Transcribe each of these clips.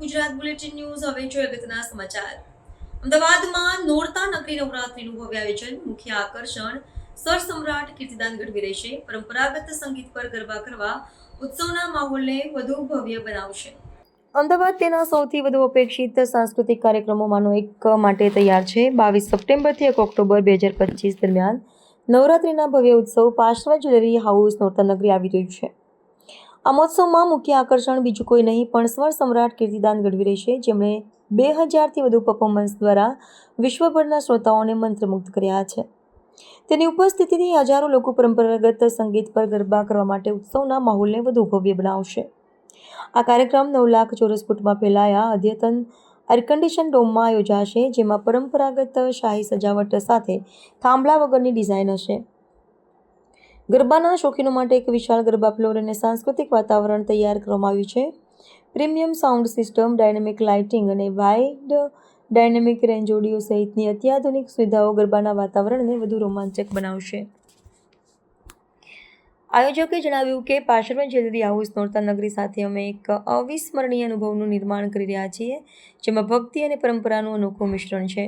Gujarat bulletin news, હવે જોઈએ અગત્યના સમાચાર. અમદાવાદમાં નોરતા નગરી નવરાત્રીનું ભવ્ય આયોજન, મુખ્ય આકર્ષણ સર સમ્રાટ કીર્તિદાન ગઢવી રહેશે. પરંપરાગત સંગીત પર ગરબા કરવા ઉત્સવના માહોલને વધુ ભવ્ય બનાવશે. અમદાવાદ તેના સૌથી વધુ અપેક્ષિત સાંસ્કૃતિક કાર્યક્રમોમાંનો એક માટે તૈયાર છે. બાવીસ સપ્ટેમ્બરથી એક ઓક્ટોબર બે હજાર પચીસ દરમિયાન નવરાત્રિના ભવ્ય ઉત્સવ પાર્શ્વ જ્વેલરી હાઉસ નોરતા નગરી આવી રહ્યું છે. આ મહોત્સવમાં મુખ્ય આકર્ષણ બીજું કોઈ નહીં, પણ સ્વર સમ્રાટ કીર્તિદાન ગઢવી રહેશે. જેમણે બે હજારથી વધુ પરફોર્મન્સ દ્વારા વિશ્વભરના શ્રોતાઓને મંત્રમુગ્ધ કર્યા છે. તેની ઉપસ્થિતિથી હજારો લોકો પરંપરાગત સંગીત પર ગરબા કરવા માટે ઉત્સવના માહોલને વધુ ભવ્ય બનાવશે. આ કાર્યક્રમ નવ લાખ ચોરસ ફૂટમાં ફેલાયા. અદ્યતન એરકન્ડિશન ડોમમાં યોજાશે, જેમાં પરંપરાગત શાહી સજાવટ સાથે થાંભલા વગરની ડિઝાઇન હશે. ગરબાના શોખીનો માટે એક વિશાળ ગરબા ફ્લોર અને સાંસ્કૃતિક વાતાવરણ તૈયાર કરવામાં આવ્યું છે. Premium sound system, dynamic lighting અને વાઇડ ડાયનેમિક રેન્જ ઓડિયો સહિતની અત્યાધુનિક સુવિધાઓ ગરબાના વાતાવરણને વધુ રોમાંચક બનાવશે. આયોજકે જણાવ્યું કે પાર્શ્વ જ્વેલરી હાઉસ નોરતા નગરી સાથે અમે એક અવિસ્મરણીય અનુભવનું નિર્માણ કરી રહ્યા છીએ, જેમાં ભક્તિ અને પરંપરાનું અનોખું મિશ્રણ છે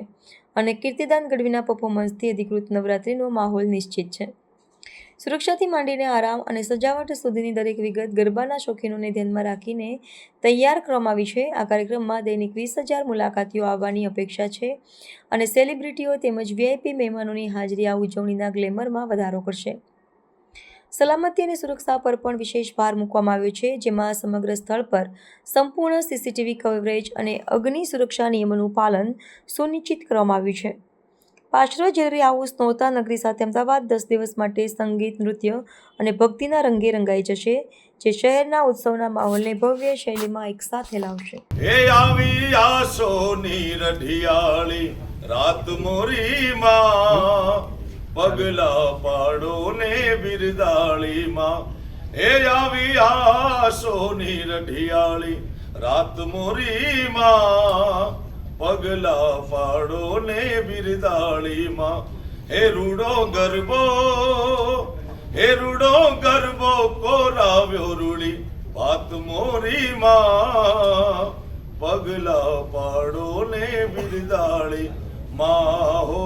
અને કીર્તિદાન ગઢવીના પરફોર્મન્સથી અધિકૃત નવરાત્રિનો માહોલ નિશ્ચિત છે. સુરક્ષાથી માંડીને આરામ અને સજાવટ સુધીની દરેક વિગત ગરબાના શોખીનોને ધ્યાનમાં રાખીને તૈયાર કરવામાં આવી છે. આ કાર્યક્રમમાં દૈનિક વીસ હજાર મુલાકાતીઓ આવવાની અપેક્ષા છે અને સેલિબ્રિટીઓ તેમજ વીઆઈપી મહેમાનોની હાજરી આ ઉજવણીના ગ્લેમરમાં વધારો કરશે. સલામતી અને સુરક્ષા પર પણ વિશેષ ભાર મૂકવામાં આવ્યો છે, જેમાં સમગ્ર સ્થળ પર સંપૂર્ણ સીસીટીવી કવરેજ અને અગ્નિ સુરક્ષા નિયમોનું પાલન સુનિશ્ચિત કરવામાં આવ્યું છે. પાછળ જ્વેલરી હાઉસ નોતા નગરી સાથે અમદાવાદ દસ દિવસ માટે સંગીત, નૃત્ય અને ભક્તિના રંગે રંગાઈ જશે, જે શહેરના ઉત્સવના માહોલને ભવ્ય શૈલીમાં એકસાથે લાવશે. હે આવી આસોની રઢિયાળી રાત મોરી માં પગલા પાડો ને બિરદાળી માં હે આવી આસોની રઢિયાળી રાત મોરી માં પગલા પાડો ને બિરદાળી માં હે રૂડો ગરબો, હે રૂડો ગરબો કોરાવ્યો રૂડી વાત મોરી માં પગલા પાડો ને બિરદાળી માં હો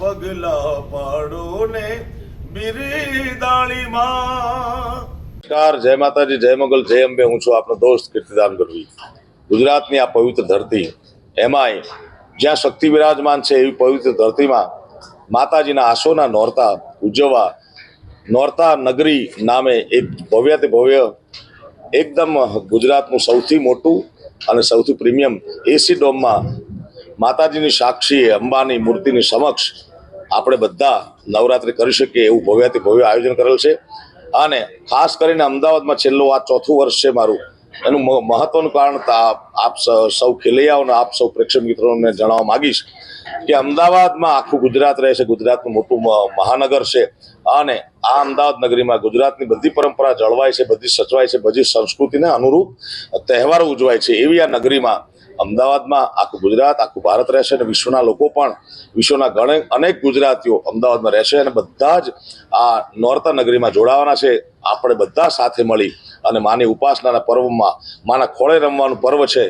પગલા પાડો ને બિરદાળી માં નમસ્કાર, જય માતાજી, જય મંગલ, જય અંબે. હું છું આપનો દોસ્ત કીર્તિદાન ગઢવી. ગુજરાતની આ પવિત્ર ધરતી એમાંય જ્યાં શક્તિ વિરાજમાન છે એવી પવિત્ર ધરતીમાં માતાજીના આંસોના નોરતા ઉજવવા, નોરતા નગરી નામે એક ભવ્ય ભવ્ય એકદમ ગુજરાતનું સૌથી મોટું અને સૌથી પ્રીમિયમ એસી ડોમમાં માતાજીની સાક્ષી અંબાની મૂર્તિની સમક્ષ આપણે બધા નવરાત્રિ કરી શકીએ એવું ભવ્યથી ભવ્ય આયોજન કરેલ છે. અને ખાસ કરીને અમદાવાદમાં છેલ્લું આ ચોથું વર્ષ છે મારું. એનું મહત્વનું કારણ આપ સ- ખેલૈયાઓને આપ સૌ પ્રેક્ષક મિત્રોને જણાવવા માંગીશ કે અમદાવાદમાં આખું ગુજરાત રહે છે ગુજરાતનું મોટું મહાનગર છે. અને આ અમદાવાદ નગરીમાં ગુજરાતની બધી પરંપરા જળવાય છે, બધી સચવાય છે, બધી સંસ્કૃતિને અનુરૂપ તહેવારો ઉજવાય છે. એવી આ નગરીમાં અમદાવાદમાં આખું ગુજરાત, આખું ભારત રહેશે અને વિશ્વના લોકો પણ, વિશ્વના ઘણે અનેક ગુજરાતીઓ અમદાવાદમાં રહેશે અને બધા જ આ નોરતા નગરીમાં જોડાવાના છે. આપણે બધા સાથે મળી અને માની ઉપાસનાના પર્વમાં માના ખોળે રમવાનું પર્વ છે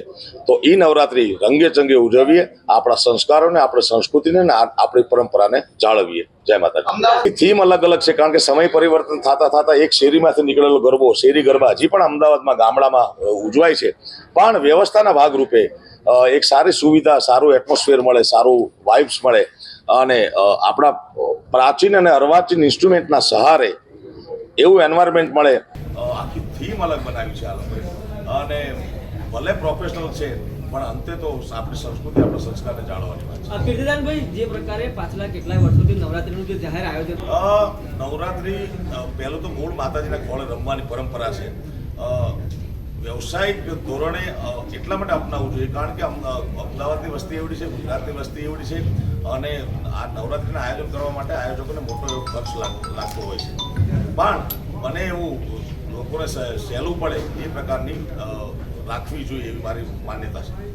તો એ નવરાત્રી રંગે ચંગે ઉજવીએ આપણા સંસ્કારોને આપણી સંસ્કૃતિને અને આપણી પરંપરાને જાળવીએ. જય માતાજી. થીમ અલગ અલગ છે કારણ કે સમય પરિવર્તન થતા થતા એક શેરીમાંથી નીકળેલો ગરબો શેરી ગરબા હજી પણ અમદાવાદમાં ગામડામાં ઉજવાય છે. પણ વ્યવસ્થાના ભાગરૂપે એક સારી સુવિધા સારું એટમોસ્ફિયર મળે સારું વાઇબ્સ મળે અને આપણા પ્રાચીન અને અર્વાચીન ઇન્સ્ટ્રુમેન્ટના સહારે એવું એન્વાયરમેન્ટ મળે. થીમ અલગ બનાવી છે આ લોકોએ. અને ભલે પ્રોફેશનલ છે પણ અંતે તો આપણી સંસ્કૃતિ આપણા સંસ્કારને જાળવવાની વાત છે. કીર્તિદાનભાઈ જે પ્રકારે પાછલા કેટલાય વર્ષોથી નવરાત્રીનું જે જાહેર આયોજન નવરાત્રિ પહેલું તો મૂળ માતાજીના ખોળે રમવાની પરંપરા છે. વ્યવસાયિક ધોરણે એટલા માટે અપનાવવું જોઈએ કારણ કે અમદાવાદની વસ્તી એવડી છે ગુજરાતની વસ્તી એવડી છે અને આ નવરાત્રીના આયોજન કરવા માટે આયોજકોને મોટો એવો ખર્ચ લાગ- લાગતો હોય છે. પણ મને એવું લોકોને સહેલું પડે એ પ્રકારની રાખવી જોઈએ એવી મારી માન્યતા છે.